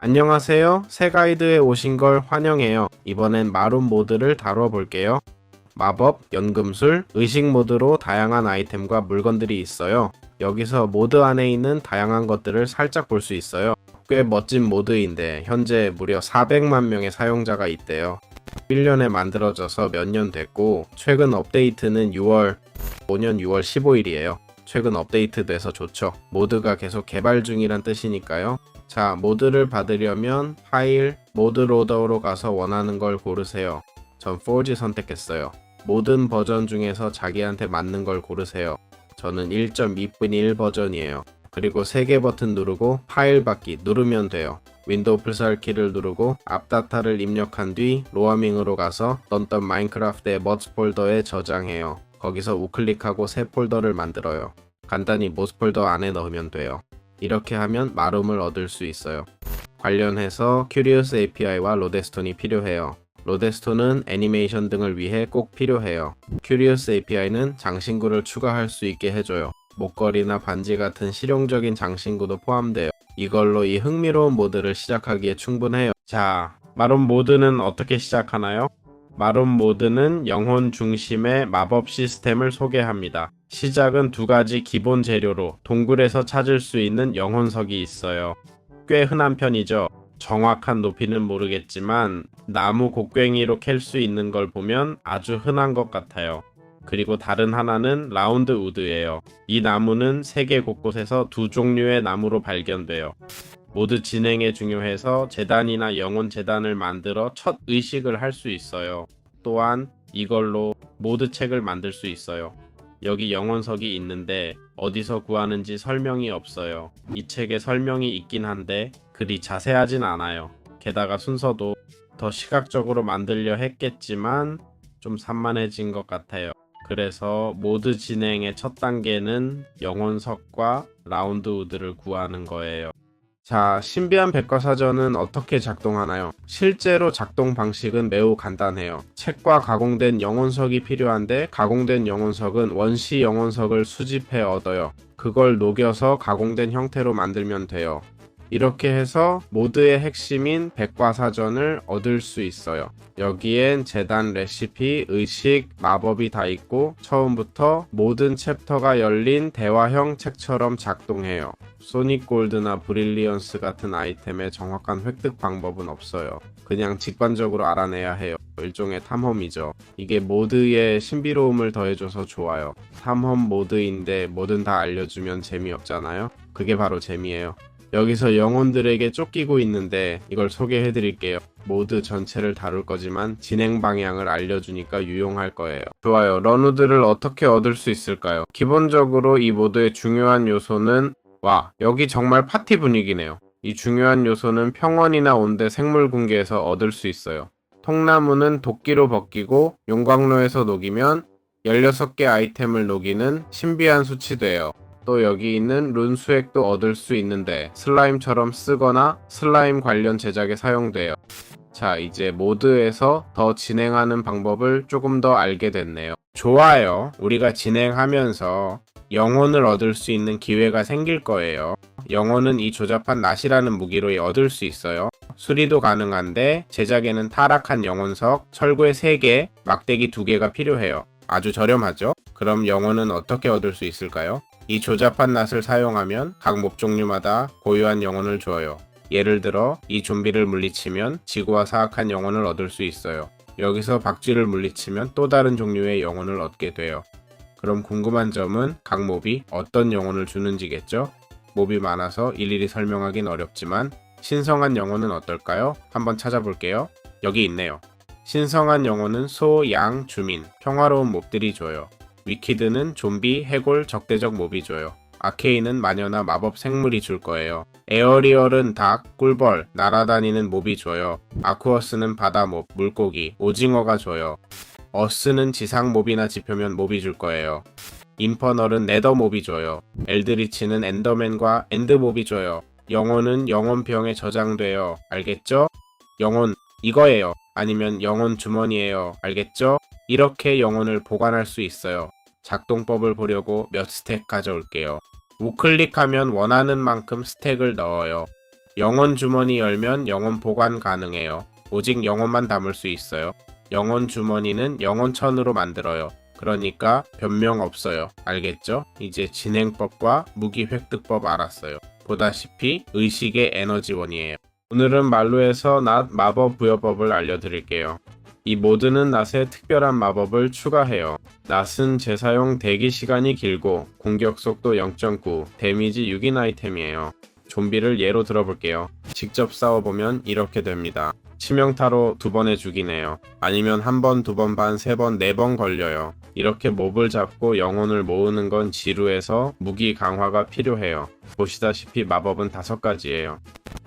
안녕하세요. 새 가이드에 오신 걸 환영해요. 이번엔 마룬 모드를 다뤄볼게요. 마법, 연금술, 의식 모드로 다양한 아이템과 물건들이 있어요. 여기서 모드 안에 있는 다양한 것들을 살짝 볼 수 있어요. 꽤 멋진 모드인데 현재 무려 400만 명의 사용자가 있대요. 1년에 만들어져서 몇 년 됐고 최근 업데이트는 6월 5년 6월 15일이에요. 최근 업데이트돼서 좋죠. 모드가 계속 개발 중이란 뜻이니까요. 자, 모드를 받으려면 파일, 모드 로더로 가서 원하는 걸 고르세요. 전 4G 선택했어요. 모든 버전 중에서 자기한테 맞는 걸 고르세요. 저는 1.2분의 1 버전이에요. 그리고 3개 버튼 누르고 파일 받기 누르면 돼요. 윈도우 플살키를 누르고 앞 다타를 입력한 뒤 로어밍으로 가서 넌던 마인크래프트의 머즈 폴더에 저장해요. 거기서 우클릭하고 새 폴더를 만들어요. 간단히 모스 폴더 안에 넣으면 돼요. 이렇게 하면 마름을 얻을 수 있어요. 관련해서 큐리어스 API와 로데스톤이 필요해요. 로데스톤은 애니메이션 등을 위해 꼭 필요해요. 큐리어스 API는 장신구를 추가할 수 있게 해줘요. 목걸이나 반지 같은 실용적인 장신구도 포함돼요. 이걸로 이 흥미로운 모드를 시작하기에 충분해요. 자, 마론 모드는 어떻게 시작하나요? 마론 모드는 영혼 중심의 마법 시스템을 소개합니다. 시작은 두 가지 기본 재료로 동굴에서 찾을 수 있는 영혼석이 있어요. 꽤 흔한 편이죠. 정확한 높이는 모르겠지만 나무 곡괭이로 캘 수 있는 걸 보면 아주 흔한 것 같아요. 그리고 다른 하나는 라운드 우드예요. 이 나무는 세계 곳곳에서 두 종류의 나무로 발견돼요. 모두 진행에 중요해서 재단이나 영혼 재단을 만들어 첫 의식을 할 수 있어요. 또한 이걸로 모드 책을 만들 수 있어요. 여기 영혼석이 있는데 어디서 구하는지 설명이 없어요. 이 책에 설명이 있긴 한데 그리 자세하진 않아요. 게다가 순서도 더 시각적으로 만들려 했겠지만 좀 산만해진 것 같아요. 그래서 모드 진행의 첫 단계는 영혼석과 라운드 우드를 구하는 거예요. 자, 신비한 백과사전은 어떻게 작동하나요? 실제로 작동 방식은 매우 간단해요. 책과 가공된 영혼석이 필요한데 가공된 영혼석은 원시 영혼석을 수집해 얻어요. 그걸 녹여서 가공된 형태로 만들면 돼요. 이렇게 해서 모드의 핵심인 백과사전을 얻을 수 있어요. 여기엔 재단 레시피, 의식, 마법이 다 있고 처음부터 모든 챕터가 열린 대화형 책처럼 작동해요. 소닉 골드나 브릴리언스 같은 아이템의 정확한 획득 방법은 없어요. 그냥 직관적으로 알아내야 해요. 일종의 탐험이죠. 이게 모드의 신비로움을 더해줘서 좋아요. 탐험 모드인데 뭐든 다 알려주면 재미없잖아요. 그게 바로 재미예요. 여기서 영혼들에게 쫓기고 있는데 이걸 소개해 드릴게요. 모드 전체를 다룰 거지만 진행 방향을 알려주니까 유용할 거예요. 좋아요. 런우드를 어떻게 얻을 수 있을까요? 기본적으로 이 모드의 중요한 요소는 와, 여기 정말 파티 분위기네요. 이 중요한 요소는 평원이나 온대 생물 궁계에서 얻을 수 있어요. 통나무는 도끼로 벗기고 용광로에서 녹이면 16개 아이템을 녹이는 신비한 수치돼요. 또 여기 있는 룬 수액도 얻을 수 있는데 슬라임처럼 쓰거나 슬라임 관련 제작에 사용돼요. 자, 이제 모드에서 더 진행하는 방법을 조금 더 알게 됐네요. 좋아요. 우리가 진행하면서 영혼을 얻을 수 있는 기회가 생길 거예요. 영혼은 이 조잡한 낫이라는 무기로 얻을 수 있어요. 수리도 가능한데 제작에는 타락한 영혼석, 철구의 3개, 막대기 2개가 필요해요. 아주 저렴하죠? 그럼 영혼은 어떻게 얻을 수 있을까요? 이 조잡한 낫을 사용하면 각 몹 종류마다 고유한 영혼을 줘요. 예를 들어 이 좀비를 물리치면 지구와 사악한 영혼을 얻을 수 있어요. 여기서 박쥐를 물리치면 또 다른 종류의 영혼을 얻게 돼요. 그럼 궁금한 점은 각 몹이 어떤 영혼을 주는지겠죠? 몹이 많아서 일일이 설명하긴 어렵지만 신성한 영혼은 어떨까요? 한번 찾아볼게요. 여기 있네요. 신성한 영혼은 소, 양, 주민, 평화로운 몹들이 줘요. 위키드는 좀비, 해골, 적대적 몹이 줘요. 아케인은 마녀나 마법 생물이 줄 거예요. 에어리얼은 닭, 꿀벌, 날아다니는 몹이 줘요. 아쿠어스는 바다 몹, 물고기, 오징어가 줘요. 어스는 지상 몹이나 지표면 몹이 줄 거예요. 인퍼널은 네더 몹이 줘요. 엘드리치는 엔더맨과 엔드 몹이 줘요. 영혼은 영혼병에 저장돼요. 알겠죠? 영혼 이거예요. 아니면 영혼 주머니예요. 알겠죠? 이렇게 영혼을 보관할 수 있어요. 작동법을 보려고 몇 스택 가져올게요. 우클릭하면 원하는 만큼 스택을 넣어요. 영혼 주머니 열면 영혼 보관 가능해요. 오직 영혼만 담을 수 있어요. 영혼 주머니는 영혼천으로 만들어요. 그러니까 변명 없어요. 알겠죠? 이제 진행법과 무기 획득법 알았어요. 보다시피 의식의 에너지원이에요. 오늘은 말로에서 낫 마법 부여법을 알려드릴게요. 이 모드는 낫에 특별한 마법을 추가해요. 낫은 재사용 대기 시간이 길고 공격 속도 0.9, 데미지 6인 아이템이에요. 좀비를 예로 들어볼게요. 직접 싸워보면 이렇게 됩니다. 치명타로 두 번에 죽이네요. 아니면 한 번, 두 번 반, 세 번, 네 번 걸려요. 이렇게 몹을 잡고 영혼을 모으는 건 지루해서 무기 강화가 필요해요. 보시다시피 마법은 다섯 가지예요.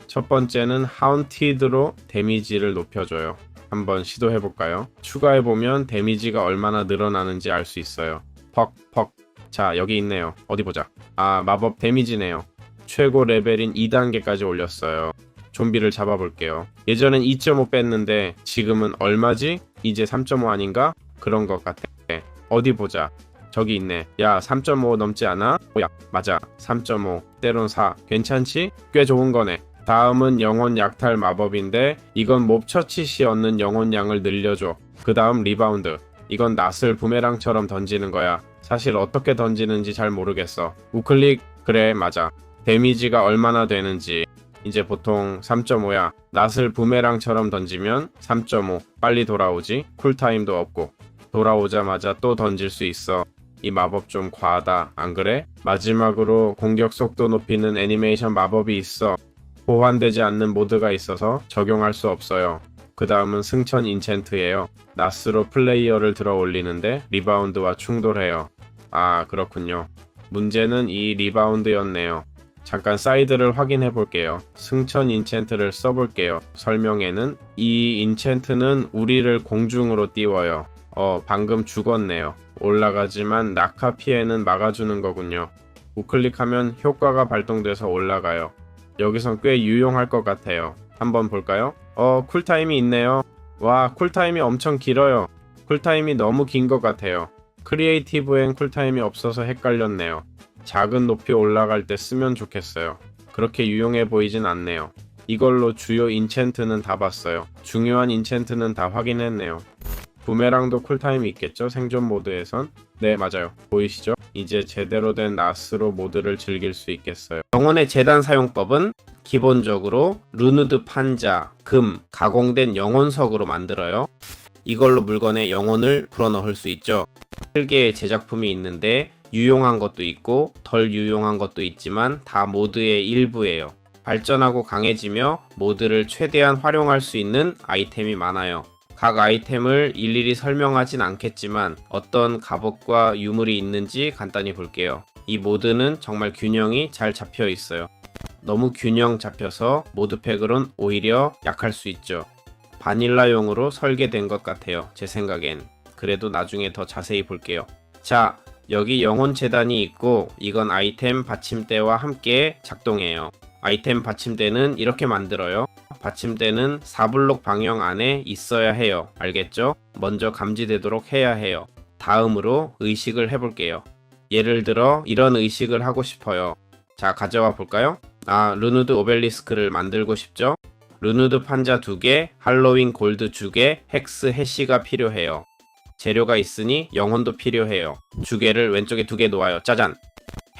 첫 번째는 하운티드로 데미지를 높여줘요. 한번 시도해볼까요? 추가해보면 데미지가 얼마나 늘어나는지 알 수 있어요. 퍽, 퍽. 자, 여기 있네요. 어디 보자. 아, 마법 데미지네요. 최고 레벨인 2단계까지 올렸어요. 좀비를 잡아볼게요. 예전엔 2.5 뺐는데 지금은 얼마지? 이제 3.5 아닌가? 그런 것 같아. 어디 보자. 저기 있네. 야, 3.5 넘지 않아? 오, 야, 맞아. 3.5. 때론 4. 괜찮지? 꽤 좋은 거네. 다음은 영혼 약탈 마법인데 이건 몹 처치 시 얻는 영혼 양을 늘려줘. 그 다음 리바운드. 이건 낫을 부메랑처럼 던지는 거야. 사실 어떻게 던지는지 잘 모르겠어. 우클릭 그래 맞아. 데미지가 얼마나 되는지. 이제 보통 3.5야. 낫을 부메랑처럼 던지면 3.5. 빨리 돌아오지. 쿨타임도 없고. 돌아오자마자 또 던질 수 있어. 이 마법 좀 과하다. 안 그래? 마지막으로 공격 속도 높이는 애니메이션 마법이 있어. 보완되지 않는 모드가 있어서 적용할 수 없어요. 그 다음은 승천 인챈트예요. 나스로 플레이어를 들어 올리는데 리바운드와 충돌해요. 아, 그렇군요. 문제는 이 리바운드였네요. 잠깐 사이드를 확인해 볼게요. 승천 인챈트를 써볼게요. 설명에는 이 인챈트는 우리를 공중으로 띄워요. 어, 방금 죽었네요. 올라가지만 낙하 피해는 막아주는 거군요. 우클릭하면 효과가 발동돼서 올라가요. 여기선 꽤 유용할 것 같아요. 한번 볼까요? 어, 쿨타임이 있네요. 와, 쿨타임이 엄청 길어요. 쿨타임이 너무 긴 것 같아요. 크리에이티브엔 쿨타임이 없어서 헷갈렸네요. 작은 높이 올라갈 때 쓰면 좋겠어요. 그렇게 유용해 보이진 않네요. 이걸로 주요 인챈트는 다 봤어요. 중요한 인챈트는 다 확인했네요. 부메랑도 쿨타임이 있겠죠? 생존 모드에선? 네, 맞아요. 보이시죠? 이제 제대로 된 나스로 모드를 즐길 수 있겠어요. 영혼의 재단 사용법은 기본적으로 루누드 판자, 금, 가공된 영혼석으로 만들어요. 이걸로 물건에 영혼을 불어넣을 수 있죠. 7개의 제작품이 있는데 유용한 것도 있고 덜 유용한 것도 있지만 다 모드의 일부예요. 발전하고 강해지며 모드를 최대한 활용할 수 있는 아이템이 많아요. 각 아이템을 일일이 설명하진 않겠지만 어떤 갑옷과 유물이 있는지 간단히 볼게요. 이 모드는 정말 균형이 잘 잡혀 있어요. 너무 균형 잡혀서 모드팩으론 오히려 약할 수 있죠. 바닐라용으로 설계된 것 같아요. 제 생각엔. 그래도 나중에 더 자세히 볼게요. 자, 여기 영혼 재단이 있고 이건 아이템 받침대와 함께 작동해요. 아이템 받침대는 이렇게 만들어요. 받침대는 4블록 방향 안에 있어야 해요. 알겠죠? 먼저 감지되도록 해야 해요. 다음으로 의식을 해볼게요. 예를 들어 이런 의식을 하고 싶어요. 자, 가져와 볼까요? 아, 루누드 오벨리스크를 만들고 싶죠? 루누드 판자 2개, 할로윈 골드 2개, 헥스 해시가 필요해요. 재료가 있으니 영혼도 필요해요. 주개를 왼쪽에 두 개 놓아요. 짜잔.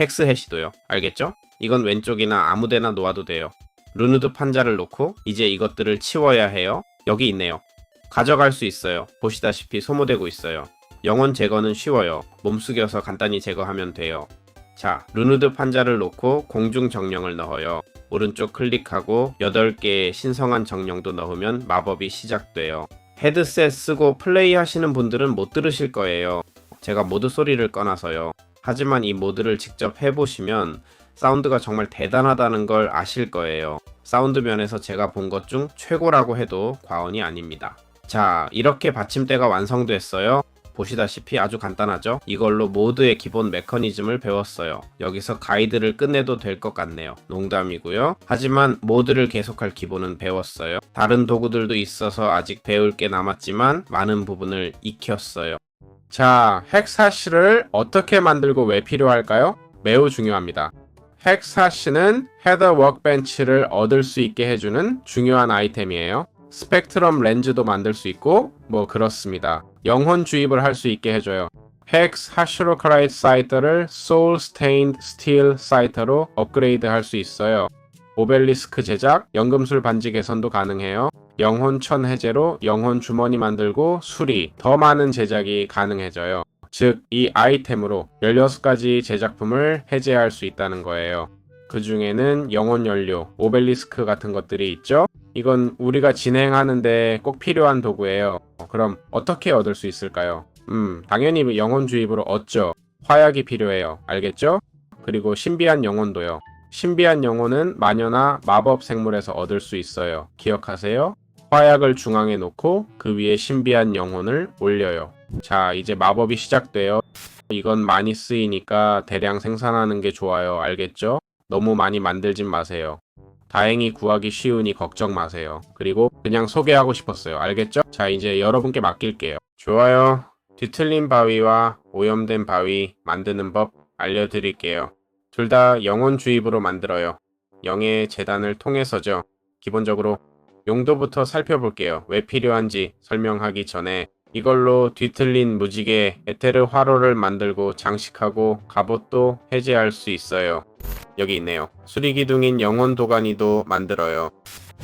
헥스 해시도요. 알겠죠? 이건 왼쪽이나 아무데나 놓아도 돼요. 루누드 판자를 놓고 이제 이것들을 치워야 해요. 여기 있네요. 가져갈 수 있어요. 보시다시피 소모되고 있어요. 영혼 제거는 쉬워요. 몸 숙여서 간단히 제거하면 돼요. 자, 루누드 판자를 놓고 공중 정령을 넣어요. 오른쪽 클릭하고 8개의 신성한 정령도 넣으면 마법이 시작돼요. 헤드셋 쓰고 플레이 하시는 분들은 못 들으실 거예요. 제가 모드 소리를 꺼놔서요. 하지만 이 모드를 직접 해보시면 사운드가 정말 대단하다는 걸 아실 거예요. 사운드 면에서 제가 본 것 중 최고라고 해도 과언이 아닙니다. 자, 이렇게 받침대가 완성됐어요. 보시다시피 아주 간단하죠? 이걸로 모드의 기본 메커니즘을 배웠어요. 여기서 가이드를 끝내도 될 것 같네요. 농담이고요. 하지만 모드를 계속할 기본은 배웠어요. 다른 도구들도 있어서 아직 배울 게 남았지만 많은 부분을 익혔어요. 자, 핵사실을 어떻게 만들고 왜 필요할까요? 매우 중요합니다. 헥사시는 헤더 워크벤치를 얻을 수 있게 해주는 중요한 아이템이에요. 스펙트럼 렌즈도 만들 수 있고 뭐 그렇습니다. 영혼 주입을 할 수 있게 해줘요. 헥스 하시로크라이트 사이터를 소울 스테인드 스틸 사이터로 업그레이드 할 수 있어요. 오벨리스크 제작, 연금술 반지 개선도 가능해요. 영혼 천 해제로 영혼 주머니 만들고 수리, 더 많은 제작이 가능해져요. 즉, 이 아이템으로 16가지 제작품을 해제할 수 있다는 거예요. 그 중에는 영혼 연료, 오벨리스크 같은 것들이 있죠? 이건 우리가 진행하는데 꼭 필요한 도구예요. 그럼 어떻게 얻을 수 있을까요? 음, 당연히 영혼 주입으로 얻죠. 화약이 필요해요. 알겠죠? 그리고 신비한 영혼도요. 신비한 영혼은 마녀나 마법 생물에서 얻을 수 있어요. 기억하세요? 화약을 중앙에 놓고 그 위에 신비한 영혼을 올려요. 자, 이제 마법이 시작돼요. 이건 많이 쓰이니까 대량 생산하는 게 좋아요. 알겠죠? 너무 많이 만들진 마세요. 다행히 구하기 쉬우니 걱정 마세요. 그리고 그냥 소개하고 싶었어요. 알겠죠? 자, 이제 여러분께 맡길게요. 좋아요. 뒤틀린 바위와 오염된 바위 만드는 법 알려드릴게요. 둘 다 영혼 주입으로 만들어요. 영의 재단을 통해서죠. 기본적으로 용도부터 살펴볼게요. 왜 필요한지 설명하기 전에 이걸로 뒤틀린 무지개 에테르 화로를 만들고 장식하고 갑옷도 해제할 수 있어요. 여기 있네요. 수리기둥인 영혼 도가니도 만들어요.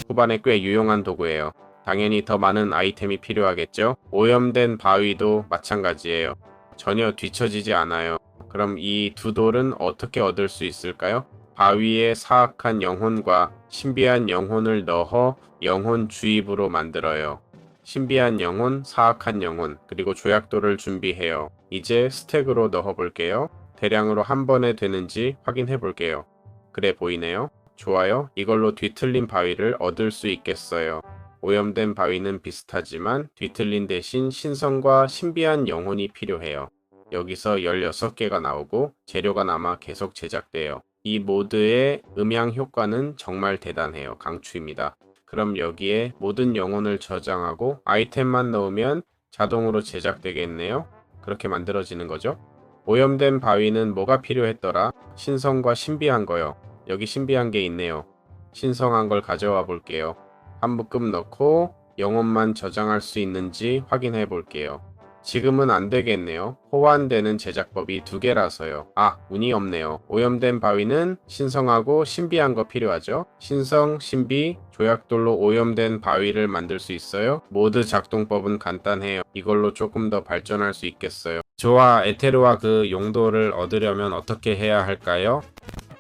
후반에 꽤 유용한 도구예요. 당연히 더 많은 아이템이 필요하겠죠? 오염된 바위도 마찬가지예요. 전혀 뒤처지지 않아요. 그럼 이 두 돌은 어떻게 얻을 수 있을까요? 바위에 사악한 영혼과 신비한 영혼을 넣어 영혼 주입으로 만들어요. 신비한 영혼, 사악한 영혼, 그리고 조약돌을 준비해요. 이제 스택으로 넣어 볼게요. 대량으로 한 번에 되는지 확인해 볼게요. 그래 보이네요. 좋아요. 이걸로 뒤틀린 바위를 얻을 수 있겠어요. 오염된 바위는 비슷하지만 뒤틀린 대신 신성과 신비한 영혼이 필요해요. 여기서 16개가 나오고 재료가 남아 계속 제작돼요. 이 모드의 음향 효과는 정말 대단해요. 강추입니다. 그럼 여기에 모든 영혼을 저장하고 아이템만 넣으면 자동으로 제작되겠네요. 그렇게 만들어지는 거죠. 오염된 바위는 뭐가 필요했더라? 신성과 신비한 거요. 여기 신비한 게 있네요. 신성한 걸 가져와 볼게요. 한 묶음 넣고 영혼만 저장할 수 있는지 확인해 볼게요. 지금은 안 되겠네요. 호환되는 제작법이 두 개라서요. 아, 운이 없네요. 오염된 바위는 신성하고 신비한 거 필요하죠? 신성, 신비, 조약돌로 오염된 바위를 만들 수 있어요. 모드 작동법은 간단해요. 이걸로 조금 더 발전할 수 있겠어요. 좋아, 에테르와 그 용도를 얻으려면 어떻게 해야 할까요?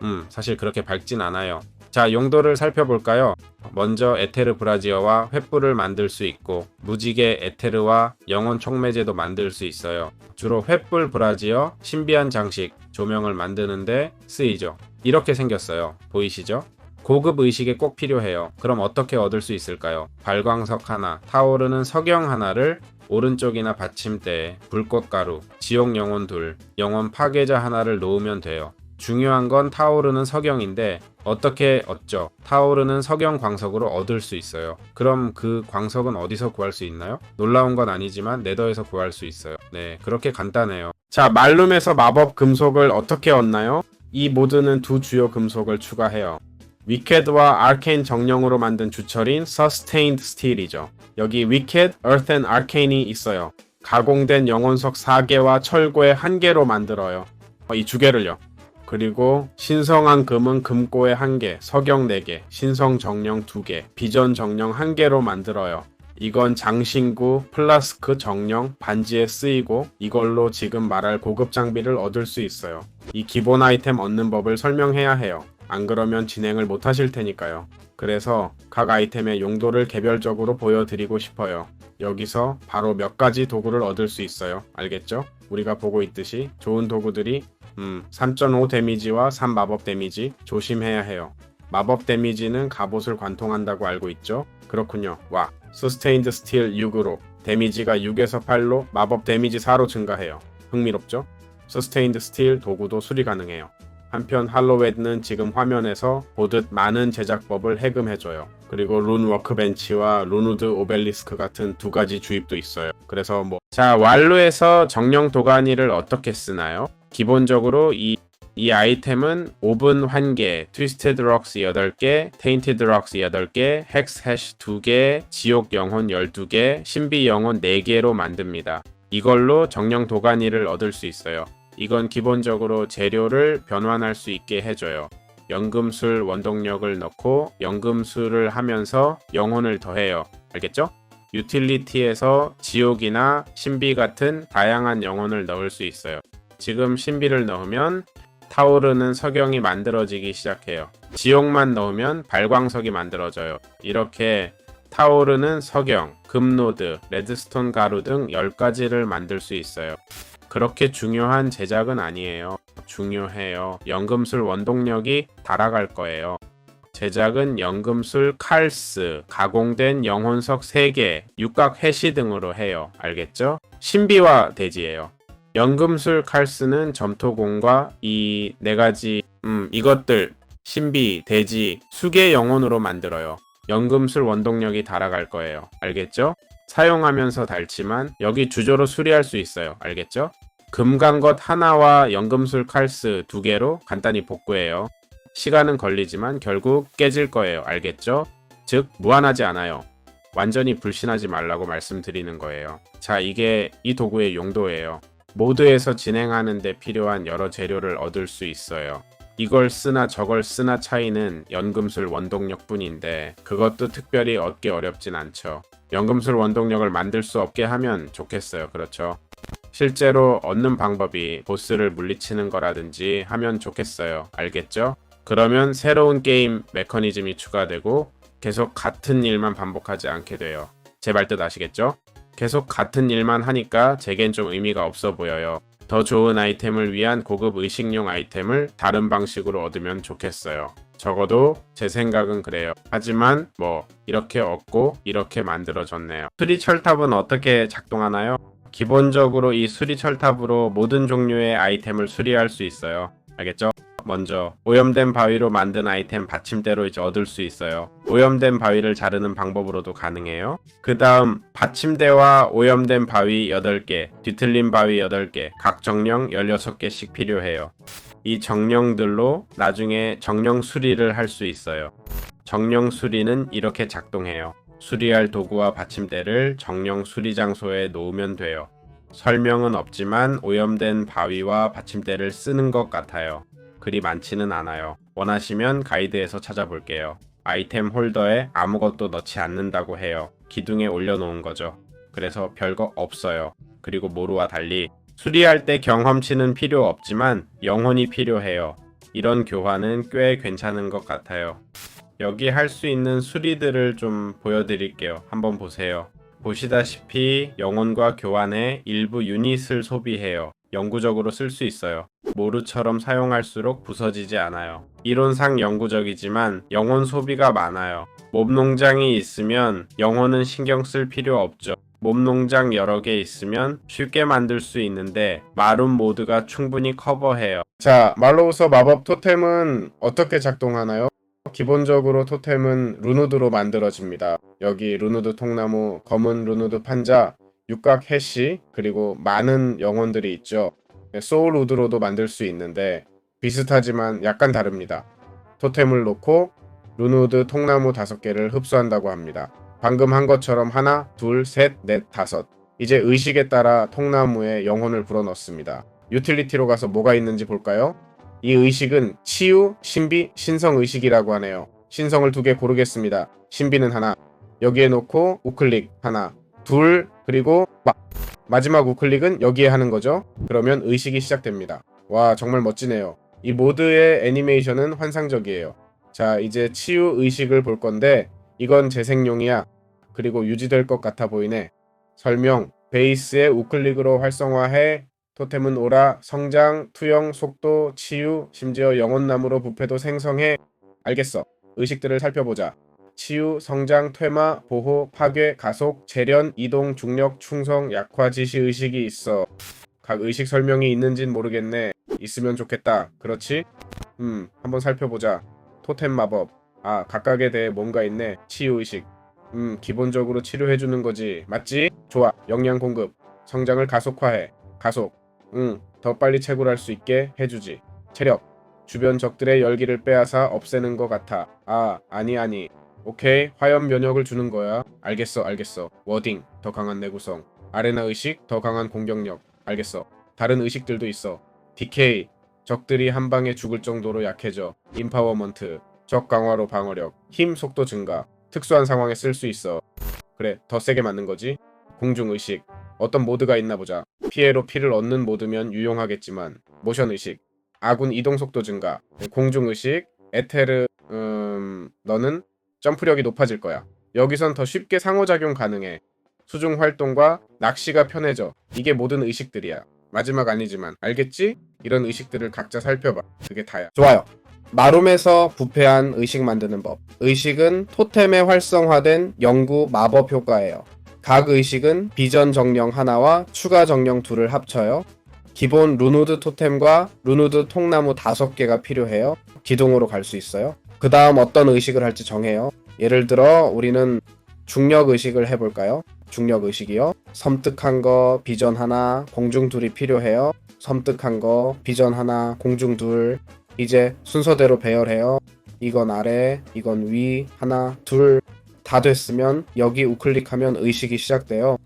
음, 사실 그렇게 밝진 않아요. 자, 용도를 살펴볼까요? 먼저 에테르 브라지어와 횃불을 만들 수 있고 무지개 에테르와 영혼 촉매제도 만들 수 있어요. 주로 횃불 브라지어, 신비한 장식, 조명을 만드는데 쓰이죠. 이렇게 생겼어요. 보이시죠? 고급 의식에 꼭 필요해요. 그럼 어떻게 얻을 수 있을까요? 발광석 하나, 타오르는 석영 하나를 오른쪽이나 받침대에 불꽃가루, 지옥 영혼 둘, 영혼 파괴자 하나를 놓으면 돼요. 중요한 건 타오르는 석영인데 어떻게 얻죠? 타오르는 석영 광석으로 얻을 수 있어요. 그럼 그 광석은 어디서 구할 수 있나요? 놀라운 건 아니지만 네더에서 구할 수 있어요. 네, 그렇게 간단해요. 자, 말룸에서 마법 금속을 어떻게 얻나요? 이 모드는 두 주요 금속을 추가해요. 위켓과 아케인 정령으로 만든 주철인 Sustained Steel이죠. 여기 위켓, Earth and Arcane이 있어요. 가공된 영혼석 4개와 철고의 1개로 만들어요. 어, 이두 개를요. 그리고 신성한 금은 금고에 1개, 석영 4개, 신성 정령 2개, 비전 정령 1개로 만들어요. 이건 장신구, 플라스크, 정령, 반지에 쓰이고 이걸로 지금 말할 고급 장비를 얻을 수 있어요. 이 기본 아이템 얻는 법을 설명해야 해요. 안 그러면 진행을 못 하실 테니까요. 그래서 각 아이템의 용도를 개별적으로 보여드리고 싶어요. 여기서 바로 몇 가지 도구를 얻을 수 있어요. 알겠죠? 우리가 보고 있듯이 좋은 도구들이 음, 3.5 데미지와 3 마법 데미지 조심해야 해요. 마법 데미지는 갑옷을 관통한다고 알고 있죠? 그렇군요. 와, 수스테인드 스틸 6으로 데미지가 6에서 8로 마법 데미지 4로 증가해요. 흥미롭죠? 서스테인드 스틸 도구도 수리 가능해요. 한편 할로웨드는 지금 화면에서 보듯 많은 제작법을 해금해줘요. 그리고 룬 워크벤치와 루누드 오벨리스크 같은 두 가지 주입도 있어요. 그래서 뭐. 자, 왈로에서 정령 도가니를 어떻게 쓰나요? 기본적으로 이 이 아이템은 오븐 1개, 트위스티드 럭스 8개, 테인티드 럭스 8개, 헥스 해시 2개, 지옥 영혼 12개, 신비 영혼 4개로 만듭니다. 이걸로 정령 도가니를 얻을 수 있어요. 이건 기본적으로 재료를 변환할 수 있게 해줘요. 연금술 원동력을 넣고 연금술을 하면서 영혼을 더해요. 알겠죠? 유틸리티에서 지옥이나 신비 같은 다양한 영혼을 넣을 수 있어요. 지금 신비를 넣으면 타오르는 석영이 만들어지기 시작해요. 지옥만 넣으면 발광석이 만들어져요. 이렇게 타오르는 석영, 금노드, 레드스톤 가루 등 10가지를 만들 수 있어요. 그렇게 중요한 제작은 아니에요. 중요해요. 연금술 원동력이 달아갈 거예요. 제작은 연금술 칼스, 가공된 영혼석 3개, 육각 해시 등으로 해요. 알겠죠? 신비와 대지예요. 연금술 칼스는 점토공과 이 네 가지 음 이것들 신비, 대지, 수계 영혼으로 만들어요. 연금술 원동력이 달아갈 거예요. 알겠죠? 사용하면서 닳지만 여기 주조로 수리할 수 있어요. 알겠죠? 금강것 하나와 연금술 칼스 두 개로 간단히 복구해요. 시간은 걸리지만 결국 깨질 거예요. 알겠죠? 즉 무한하지 않아요. 완전히 불신하지 말라고 말씀드리는 거예요. 자, 이게 이 도구의 용도예요. 모드에서 진행하는 데 필요한 여러 재료를 얻을 수 있어요. 이걸 쓰나 저걸 쓰나 차이는 연금술 원동력 뿐인데 그것도 특별히 얻기 어렵진 않죠. 연금술 원동력을 만들 수 없게 하면 좋겠어요. 그렇죠? 실제로 얻는 방법이 보스를 물리치는 거라든지 하면 좋겠어요. 알겠죠? 그러면 새로운 게임 메커니즘이 추가되고 계속 같은 일만 반복하지 않게 돼요. 제말뜻 아시겠죠? 계속 같은 일만 하니까 제겐 좀 의미가 없어 보여요. 더 좋은 아이템을 위한 고급 의식용 아이템을 다른 방식으로 얻으면 좋겠어요. 적어도 제 생각은 그래요. 하지만 뭐 이렇게 얻고 이렇게 만들어졌네요. 수리 철탑은 어떻게 작동하나요? 기본적으로 이 수리 철탑으로 모든 종류의 아이템을 수리할 수 있어요. 알겠죠? 먼저 오염된 바위로 만든 아이템 받침대로 이제 얻을 수 있어요. 오염된 바위를 자르는 방법으로도 가능해요. 그 다음 받침대와 오염된 바위 8개, 뒤틀린 바위 8개, 각 정령 16개씩 필요해요. 이 정령들로 나중에 정령 수리를 할 수 있어요. 정령 수리는 이렇게 작동해요. 수리할 도구와 받침대를 정령 수리 장소에 놓으면 돼요. 설명은 없지만 오염된 바위와 받침대를 쓰는 것 같아요. 그리 많지는 않아요. 원하시면 가이드에서 찾아볼게요. 아이템 홀더에 아무것도 넣지 않는다고 해요. 기둥에 올려놓은 거죠. 그래서 별거 없어요. 그리고 모루와 달리 수리할 때 경험치는 필요 없지만 영혼이 필요해요. 이런 교환은 꽤 괜찮은 것 같아요. 여기 할 수 있는 수리들을 좀 보여드릴게요. 한번 보세요. 보시다시피 영혼과 교환에 일부 유닛을 소비해요. 영구적으로 쓸 수 있어요. 모루처럼 사용할수록 부서지지 않아요. 이론상 영구적이지만 영혼 소비가 많아요. 몸농장이 있으면 영혼은 신경 쓸 필요 없죠. 몸농장 여러 개 있으면 쉽게 만들 수 있는데 마룬 모드가 충분히 커버해요. 자, 말로우서 마법 토템은 어떻게 작동하나요? 기본적으로 토템은 루누드로 만들어집니다. 여기 루누드 통나무, 검은 루누드 판자, 육각 해시, 그리고 많은 영혼들이 있죠. 소울 우드로도 만들 수 있는데 비슷하지만 약간 다릅니다. 토템을 놓고 루누드 통나무 다섯 개를 흡수한다고 합니다. 방금 한 것처럼 하나, 둘, 셋, 넷, 다섯. 이제 의식에 따라 통나무에 영혼을 불어넣습니다. 유틸리티로 가서 뭐가 있는지 볼까요? 이 의식은 치유, 신비, 신성 의식이라고 하네요. 신성을 두 개 고르겠습니다. 신비는 하나. 여기에 놓고 우클릭 하나, 둘, 그리고 마, 마지막 우클릭은 여기에 하는 거죠. 그러면 의식이 시작됩니다. 와, 정말 멋지네요. 이 모드의 애니메이션은 환상적이에요. 자, 이제 치유 의식을 볼 건데 이건 재생용이야. 그리고 유지될 것 같아 보이네. 설명. 베이스의 우클릭으로 활성화해 토템은 오라, 성장, 투영, 속도, 치유, 심지어 영혼나무로 부패도 생성해. 알겠어. 의식들을 살펴보자. 치유, 성장, 퇴마, 보호, 파괴, 가속, 재련, 이동, 중력, 충성, 약화 지시 의식이 있어. 각 의식 설명이 있는진 모르겠네. 있으면 좋겠다. 그렇지? 음, 한번 살펴보자. 토템 마법. 아, 각각에 대해 뭔가 있네. 치유 의식. 음, 기본적으로 치료해주는 거지. 맞지? 좋아. 영양 공급. 성장을 가속화해. 가속. 응, 더 빨리 채굴할 수 있게 해주지. 체력. 주변 적들의 열기를 빼앗아 없애는 것 같아. 아, 아니 아니. 오케이, 화염 면역을 주는 거야. 알겠어, 알겠어. 워딩, 더 강한 내구성. 아레나 의식, 더 강한 공격력. 알겠어. 다른 의식들도 있어. DK, 적들이 한 방에 죽을 정도로 약해져. 임파워먼트, 적 강화로 방어력, 힘 속도 증가. 특수한 상황에 쓸 수 있어. 그래, 더 세게 맞는 거지. 공중 의식, 어떤 모드가 있나 보자. 피해로 피를 얻는 모드면 유용하겠지만 모션 의식, 아군 이동 속도 증가, 공중 의식, 에테르, 음, 너는 점프력이 높아질 거야. 여기선 더 쉽게 상호작용 가능해. 수중 활동과 낚시가 편해져. 이게 모든 의식들이야. 마지막 아니지만 알겠지? 이런 의식들을 각자 살펴봐. 그게 다야. 좋아요. 마룸에서 부패한 의식 만드는 법. 의식은 토템에 활성화된 영구 마법 효과예요. 각 의식은 비전 정령 하나와 추가 정령 둘을 합쳐요. 기본 루누드 토템과 루누드 통나무 다섯 개가 필요해요. 기둥으로 갈 수 있어요. 그 다음 어떤 의식을 할지 정해요. 예를 들어 우리는 중력 의식을 해볼까요? 중력 의식이요. 섬뜩한 거 비전 하나, 공중 둘이 필요해요. 섬뜩한 거 비전 하나, 공중 둘. 이제 순서대로 배열해요. 이건 아래, 이건 위, 하나, 둘. 다 됐으면 여기 우클릭하면 의식이 시작돼요.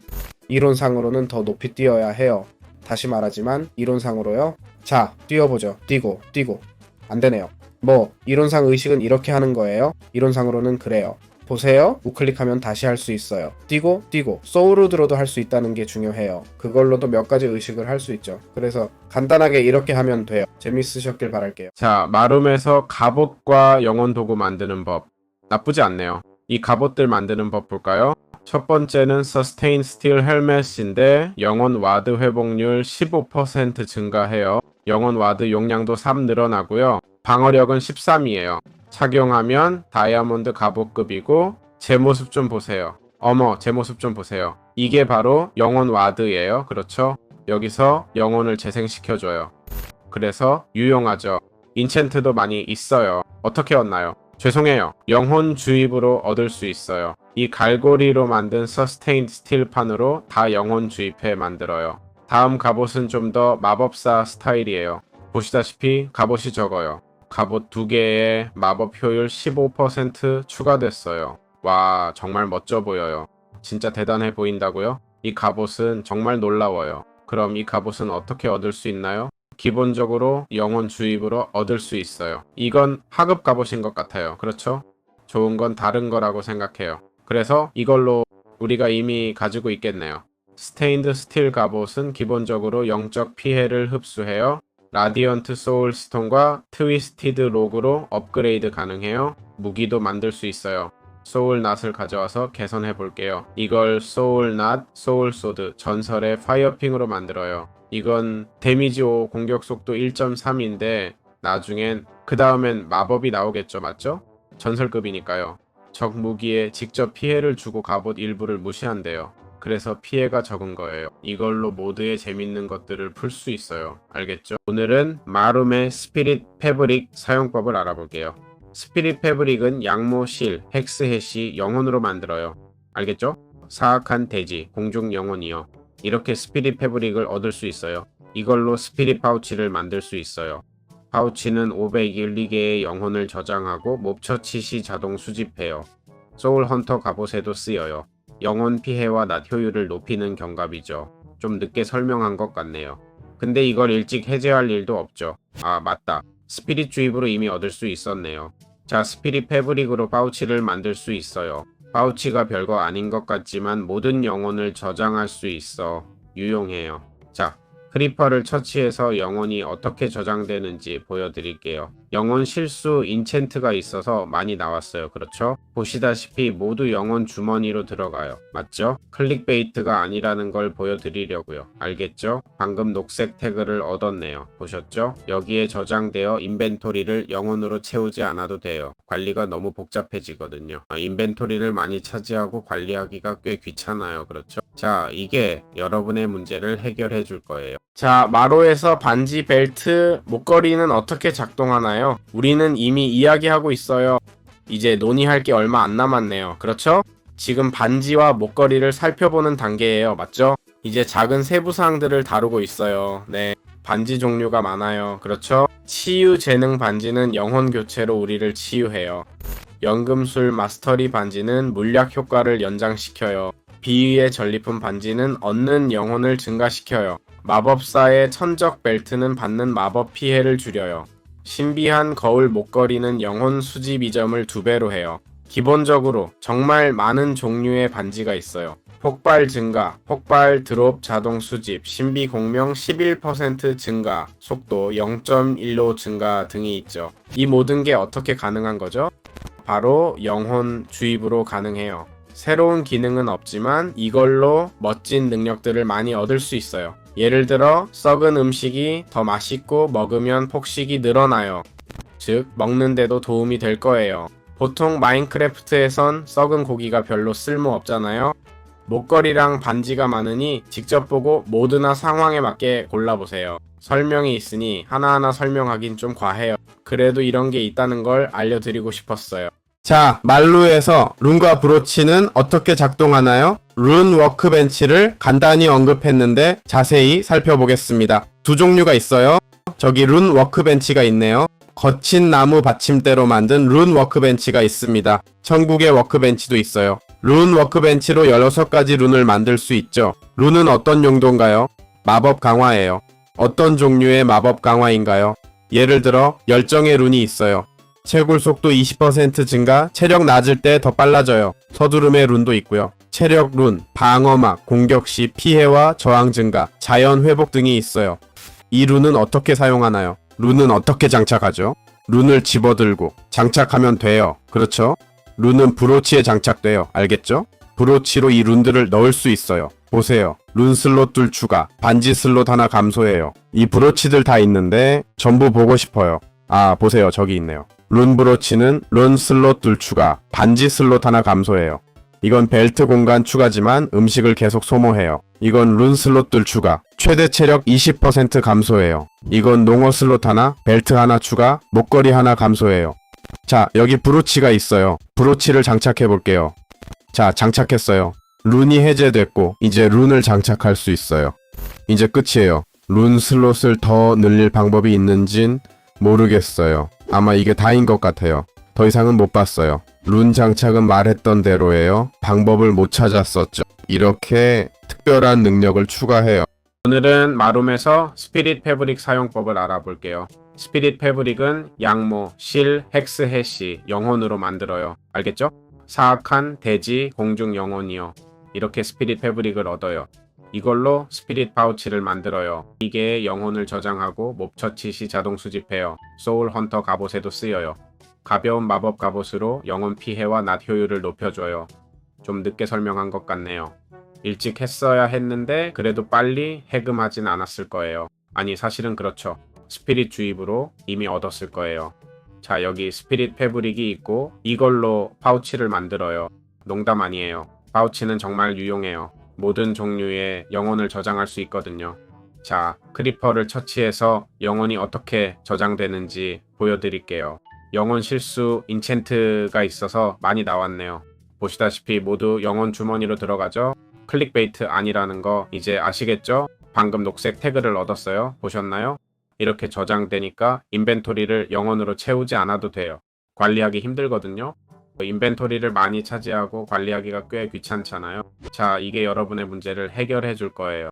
이론상으로는 더 높이 뛰어야 해요. 다시 말하지만 이론상으로요. 자, 뛰어보죠. 뛰고, 뛰고. 안 되네요. 뭐, 이론상 의식은 이렇게 하는 거예요. 이론상으로는 그래요. 보세요. 우클릭하면 다시 할 수 있어요. 뛰고, 뛰고. 소울우드로도 할 수 있다는 게 중요해요. 그걸로도 몇 가지 의식을 할 수 있죠. 그래서 간단하게 이렇게 하면 돼요. 재밌으셨길 바랄게요. 자, 마룸에서 갑옷과 영혼 도구 만드는 법. 나쁘지 않네요. 이 갑옷들 만드는 법 볼까요? 첫 번째는 Sustain Steel Helmet인데 영혼 와드 회복률 15% 증가해요. 영혼 와드 용량도 3 늘어나고요. 방어력은 13이에요. 착용하면 다이아몬드 갑옷급이고 제 모습 좀 보세요. 어머, 제 모습 좀 보세요. 이게 바로 영혼 와드예요. 그렇죠? 여기서 영혼을 재생시켜줘요. 그래서 유용하죠. 인챈트도 많이 있어요. 어떻게 얻나요? 죄송해요. 영혼 주입으로 얻을 수 있어요. 이 갈고리로 만든 서스테인드 스틸판으로 다 영혼 주입해 만들어요. 다음 갑옷은 좀 더 마법사 스타일이에요. 보시다시피 갑옷이 적어요. 갑옷 두 개에 마법 효율 15% 추가됐어요. 와, 정말 멋져 보여요. 진짜 대단해 보인다고요? 이 갑옷은 정말 놀라워요. 그럼 이 갑옷은 어떻게 얻을 수 있나요? 기본적으로 영혼 주입으로 얻을 수 있어요. 이건 하급 갑옷인 것 같아요. 그렇죠? 좋은 건 다른 거라고 생각해요. 그래서 이걸로 우리가 이미 가지고 있겠네요. 스테인드 스틸 갑옷은 기본적으로 영적 피해를 흡수해요. 라디언트 소울 스톤과 트위스티드 로그로 업그레이드 가능해요. 무기도 만들 수 있어요. 소울 낫을 가져와서 개선해 볼게요. 이걸 소울 낫, 소울 소드, 전설의 파이어핑으로 만들어요. 이건 데미지 5 공격 속도 1.3인데 나중엔 그 다음엔 마법이 나오겠죠, 맞죠? 전설급이니까요. 적 무기에 직접 피해를 주고 갑옷 일부를 무시한대요. 그래서 피해가 적은 거예요. 이걸로 모드의 재밌는 것들을 풀 수 있어요. 알겠죠? 오늘은 마룸의 스피릿 패브릭 사용법을 알아볼게요. 스피릿 패브릭은 양모 실, 헥스 해시 영혼으로 만들어요. 알겠죠? 사악한 돼지, 공중 영혼이요. 이렇게 스피릿 패브릭을 얻을 수 있어요. 이걸로 스피릿 파우치를 만들 수 있어요. 파우치는 501개의 영혼을 저장하고 몹처치 시 자동 수집해요. 소울 헌터 갑옷에도 쓰여요. 영혼 피해와 낫 효율을 높이는 경갑이죠. 좀 늦게 설명한 것 같네요. 근데 이걸 일찍 해제할 일도 없죠. 아, 맞다. 스피릿 주입으로 이미 얻을 수 있었네요. 자, 스피릿 패브릭으로 파우치를 만들 수 있어요. 파우치가 별거 아닌 것 같지만 모든 영혼을 저장할 수 있어 유용해요. 자, 크리퍼를 처치해서 영혼이 어떻게 저장되는지 보여드릴게요. 영혼 실수 인챈트가 있어서 많이 나왔어요. 그렇죠? 보시다시피 모두 영혼 주머니로 들어가요. 맞죠? 클릭베이트가 아니라는 걸 보여드리려고요. 알겠죠? 방금 녹색 태그를 얻었네요. 보셨죠? 여기에 저장되어 인벤토리를 영혼으로 채우지 않아도 돼요. 관리가 너무 복잡해지거든요. 아, 인벤토리를 많이 차지하고 관리하기가 꽤 귀찮아요. 그렇죠? 자, 이게 여러분의 문제를 해결해 줄 거예요. 자, 마로에서 반지, 벨트, 목걸이는 어떻게 작동하나요? 우리는 이미 이야기하고 있어요. 이제 논의할 게 얼마 안 남았네요. 그렇죠? 지금 반지와 목걸이를 살펴보는 단계예요. 맞죠? 이제 작은 세부 사항들을 다루고 있어요. 네. 반지 종류가 많아요. 그렇죠? 치유 재능 반지는 영혼 교체로 우리를 치유해요. 연금술 마스터리 반지는 물약 효과를 연장시켜요. 비위의 전리품 반지는 얻는 영혼을 증가시켜요. 마법사의 천적 벨트는 받는 마법 피해를 줄여요. 신비한 거울 목걸이는 영혼 수집 이점을 두 배로 해요. 기본적으로 정말 많은 종류의 반지가 있어요. 폭발 증가, 폭발 드롭 자동 수집, 신비 공명 11% 증가, 속도 0.15 증가 등이 있죠. 이 모든 게 어떻게 가능한 거죠? 바로 영혼 주입으로 가능해요. 새로운 기능은 없지만 이걸로 멋진 능력들을 많이 얻을 수 있어요. 예를 들어 썩은 음식이 더 맛있고 먹으면 폭식이 늘어나요. 즉 먹는데도 도움이 될 거예요. 보통 마인크래프트에선 썩은 고기가 별로 쓸모 없잖아요. 목걸이랑 반지가 많으니 직접 보고 모드나 상황에 맞게 골라보세요. 설명이 있으니 하나하나 설명하긴 좀 과해요. 그래도 이런 게 있다는 걸 알려드리고 싶었어요. 자, 말루에서 룬과 브로치는 어떻게 작동하나요? 룬 워크벤치를 간단히 언급했는데 자세히 살펴보겠습니다. 두 종류가 있어요. 저기 룬 워크벤치가 있네요. 거친 나무 받침대로 만든 룬 워크벤치가 있습니다. 천국의 워크벤치도 있어요. 룬 워크벤치로 16가지 룬을 만들 수 있죠. 룬은 어떤 용도인가요? 마법 강화예요. 어떤 종류의 마법 강화인가요? 예를 들어 열정의 룬이 있어요. 채굴 속도 20% 증가, 체력 낮을 때 더 빨라져요. 서두름의 룬도 있고요. 체력 룬, 방어막, 공격 시 피해와 저항 증가, 자연 회복 등이 있어요. 이 룬은 어떻게 사용하나요? 룬은 어떻게 장착하죠? 룬을 집어들고 장착하면 돼요. 그렇죠? 룬은 브로치에 장착돼요. 알겠죠? 브로치로 이 룬들을 넣을 수 있어요. 보세요. 룬 슬롯들 추가, 반지 슬롯 하나 감소해요. 이 브로치들 다 있는데 전부 보고 싶어요. 아, 보세요. 저기 있네요. 룬 브로 치는 룬 슬롯들 추가, 반지 슬롯 하나 감소해요. 이건 벨트 공간 추가지만 음식을 계속 소모해요. 이건 룬 슬롯들 추가, 최대 체력 20% 감소해요. 이건 농어 슬롯 하나, 벨트 하나 추가, 목걸이 하나 감소해요. 자, 여기 브로치가 있어요. 브로치를 장착해 볼게요. 자, 장착했어요. 룬이 해제됐고, 이제 룬을 장착할 수 있어요. 이제 끝이에요. 룬 슬롯을 더 늘릴 방법이 있는진 모르겠어요. 아마 이게 다인 것 같아요. 더 이상은 못 봤어요. 룬 장착은 말했던 대로예요. 방법을 못 찾았었죠. 이렇게 특별한 능력을 추가해요. 오늘은 마룸에서 스피릿 패브릭 사용법을 알아볼게요. 스피릿 패브릭은 양모, 실, 헥스, 해시, 영혼으로 만들어요. 알겠죠? 사악한 대지, 공중 영혼이요. 이렇게 스피릿 패브릭을 얻어요. 이걸로 스피릿 파우치를 만들어요. 이게 영혼을 저장하고 몹처치 시 자동 수집해요. 소울 헌터 갑옷에도 쓰여요. 가벼운 마법 갑옷으로 영혼 피해와 낫 효율을 높여줘요. 좀 늦게 설명한 것 같네요. 일찍 했어야 했는데 그래도 빨리 해금하진 않았을 거예요. 아니 사실은 그렇죠. 스피릿 주입으로 이미 얻었을 거예요. 자 여기 스피릿 패브릭이 있고 이걸로 파우치를 만들어요. 농담 아니에요. 파우치는 정말 유용해요. 모든 종류의 영혼을 저장할 수 있거든요. 자, 크리퍼를 처치해서 영혼이 어떻게 저장되는지 보여드릴게요. 영혼 실수 인챈트가 있어서 많이 나왔네요. 보시다시피 모두 영혼 주머니로 들어가죠? 클릭베이트 아니라는 거 이제 아시겠죠? 방금 녹색 태그를 얻었어요. 보셨나요? 이렇게 저장되니까 인벤토리를 영혼으로 채우지 않아도 돼요. 관리하기 힘들거든요. 인벤토리를 많이 차지하고 관리하기가 꽤 귀찮잖아요. 자, 이게 여러분의 문제를 해결해 줄 거예요.